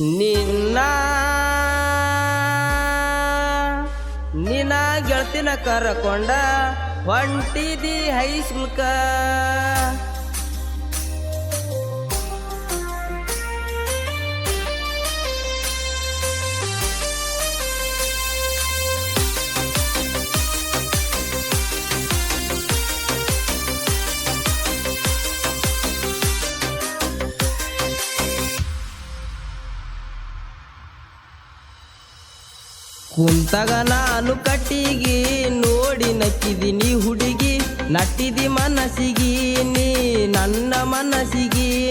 ನಿನ್ನ ನಿನ್ನ ಗೆಳತಿನ ಕರಕೊಂಡ ಹೊಂಟಿದಿ ಹೈಸ್ಕೂಲ್ಕ ಕುಂತಾಗ ನಾನು ಕಟ್ಟಿಗಿ, ನೋಡಿ ನಕ್ಕಿದಿನಿ ಹುಡುಗಿ, ನಟ್ಟಿದಿ ಮನಸ್ಸಿಗಿ, ನೀ ನನ್ನ ಮನಸ್ಸಿಗಿ.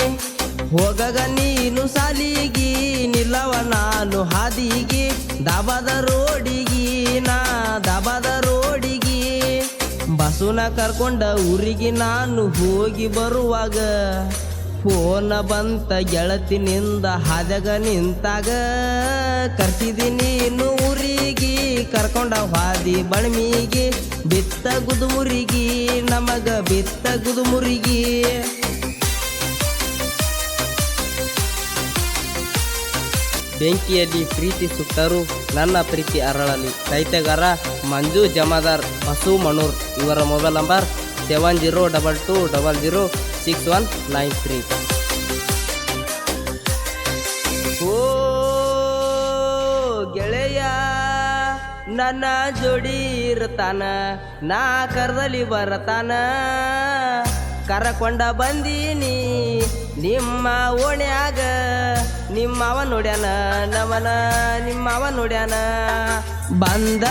ಹೋಗಗ ನೀನು ಸಾಲಿಗಿ, ನಿಲ್ಲವ ನಾನು ಹಾದಿಗಿ, ದಬದ ರೋಡಿಗಿ, ನಾ ದಬದ ರೋಡಿಗಿ. ಬಸುನ ಕರ್ಕೊಂಡ ಊರಿಗೆ ನಾನು ಹೋಗಿ ಬರುವಾಗ ಫೋನ ಬಂತ ಗೆಳತಿನಿಂದ ಹಾದಗ ನಿಂತಾಗ, ಕರ್ಸಿದಿ ನೀನು ಊರಿಗೆ, ಕರ್ಕೊಂಡ ಹಾದಿ ಬಳ್ಮಿಗೆ ಬಿತ್ತ ಗುದುಮುರಿಗಿ, ನಮಗ ಬಿತ್ತ ಗುದುಮುರಿಗಿ. ಬೆಂಕಿಯಲ್ಲಿ ಪ್ರೀತಿ ಸುಟ್ಟರು ನನ್ನ ಪ್ರೀತಿ ಅರಳಲಿ. ಸಾಹಿತ್ಯಗಾರ ಮಂಜು ಜಮಾದಾರ್ ಬಸು ಮಣೂರ್ ಇವರ mobile number seven zero double two double zero six one nine three ಓ, ಗೆಳೆಯ, ನನ್ನ ಜೋಡಿ ಇರ್ತಾನ ನಾ ಕರದಲ್ಲಿ ಬರತಾನ. ಕರಕೊಂಡ ಬಂದೀನಿ, ನಿಮ್ಮ ಓಣ್ಯಾಗ, ನಿಮ್ಮವ ನೋಡ್ಯಾನ ನಮನ ನಿಮ್ಮವ ನೋಡ್ಯಾನ. ಬಂದ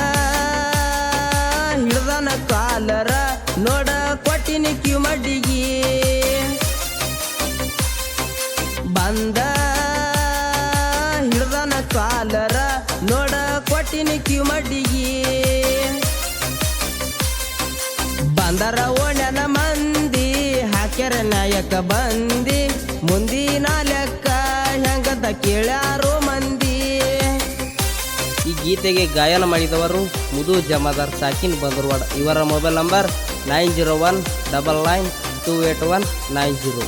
ನೋಡ ಕ್ಯೂ ಬಂದರ ಮಂದಿ ಹಾಕ್ಯಾರ ನಾಯಕ ಬಂದಿ. ಮುಂದಿನ ಲೆಕ್ಕ ಹೆಂಗದ ಕೇಳ್ಯಾರೋ ಮಂದಿ. ಈ ಗೀತೆಗೆ ಗಾಯನ ಮಾಡಿದವರು ಮುದು ಜಮಾದಾರ್ ಸಾಕಿನ್ ಬಂದರ್ವಾಡ. ಇವರ mobile number nine zero one double nine two eight one nine zero.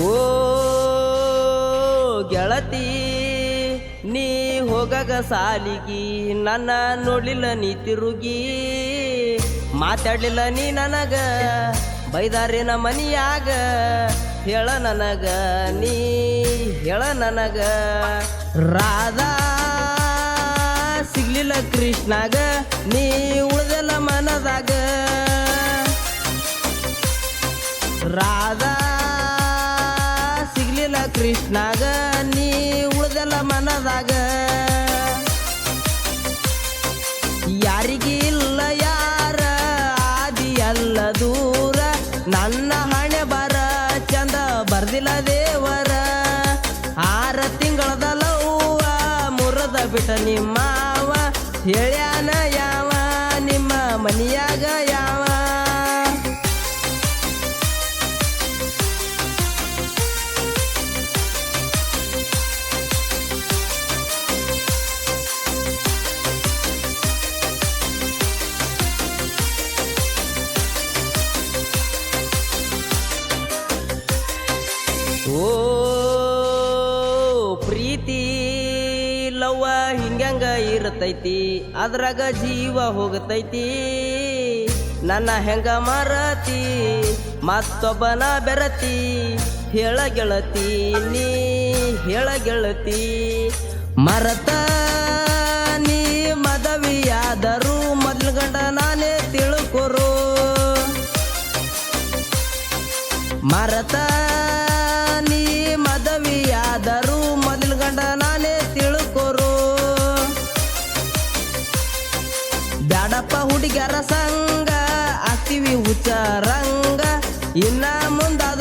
ಓ ಗೆಳತಿ, ನೀ ಹೋಗಗ ಸಾಲಿಗಿ, ನನ್ನ ನೋಡ್ಲಿಲ್ಲ ನೀ ತಿರುಗಿ, ಮಾತಾಡಲಿಲ್ಲ ನೀ ನನಗ. ಬೈದಾರಿನ ಮನಿಯಾಗ, ಹೇಳ ನನಗ, ನೀ ಹೇಳ ನನಗ. ರಾಧಾ, ಸಿಗ್ಲಿಲ್ಲ ಕೃಷ್ಣಾಗ, ನೀ ಉಳ್ದೆಲ್ಲ ಮನದಾಗ. ರಾಧಾ, ಸಿಗ್ಲಿಲ್ಲ ಕೃಷ್ಣಾಗ, ನೀ ಬಿಟ್ಟ ನಿಮ್ಮವ ಹೇಳ್ಯಾನ ಯಾವ ನಿಮ್ಮ ಮನಿಯಾಗ ಯಾವ ಓ ಪ್ರೀತಿ ಹಿಂಗಂಗ ಇರ್ತೈತಿ, ಅದ್ರಾಗ ಜೀವ ಹೋಗತೈತಿ. ನನ್ನ ಹೆಂಗ ಮರತಿ, ಮತ್ತೊಬ್ಬನ ಬೆರತಿ ಹೇಳ ಗೆಳತಿ ನೀ ಹೇಳ ಗೆಳತಿ ಮರತ ನೀ ಮದವಿಯಾದರೂ ಮೊದ್ಲ ಗಂಡ ನಾನೇ ತಿಳ್ಕೊರು. ಮರತ ಹುಚ್ಚರಂಗ ಇನ್ನ ಮುಂದಾದರೂ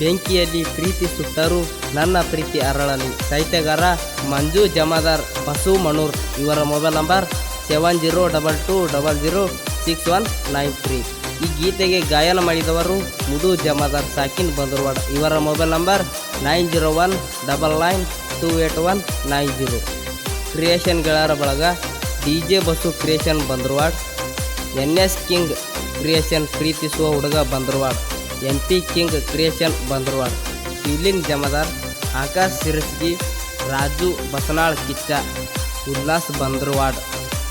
ಬೆಂಕಿಯಲ್ಲಿ ಪ್ರೀತಿ ಸುಟ್ಟರು ನನ್ನ ಪ್ರೀತಿ ಅರಳಲಿ. ಸಾಹಿತ್ಯಗಾರ ಮಂಜು ಜಮಾದಾರ್ ಬಸು ಮಣೂರ್ ಇವರ mobile number seven zero double two double zero six one nine three. ಈ ಗೀತೆಗೆ ಗಾಯನ ಮಾಡಿದವರು ಮುದು ಜಮಾದಾರ್ ಸಾಕಿನ್ ಬಂದರ್ವಾಡ್. ಇವರ mobile number nine zero one double nine two eight one nine zero. Creation ಗೆಳರ ಬಳಗ D J Basu creation Bandarwad. N S king creation ಪ್ರೀತಿಸುವ ಹುಡುಗ Bandarwad. M P king creation Bandarwad Shivaling Jamadar, Akash Sirasgi, Raju Basanal Kichcha, Ullas Bandrawad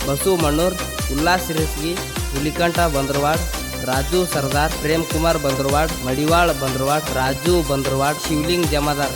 Basu Mannur, Ullas Sirasgi, Hulikanta Bandrawad Raju Sardar Prem Kumar Bandrawad Madiwal Bandrawad Raju Bandrawad Shivaling Jamadar.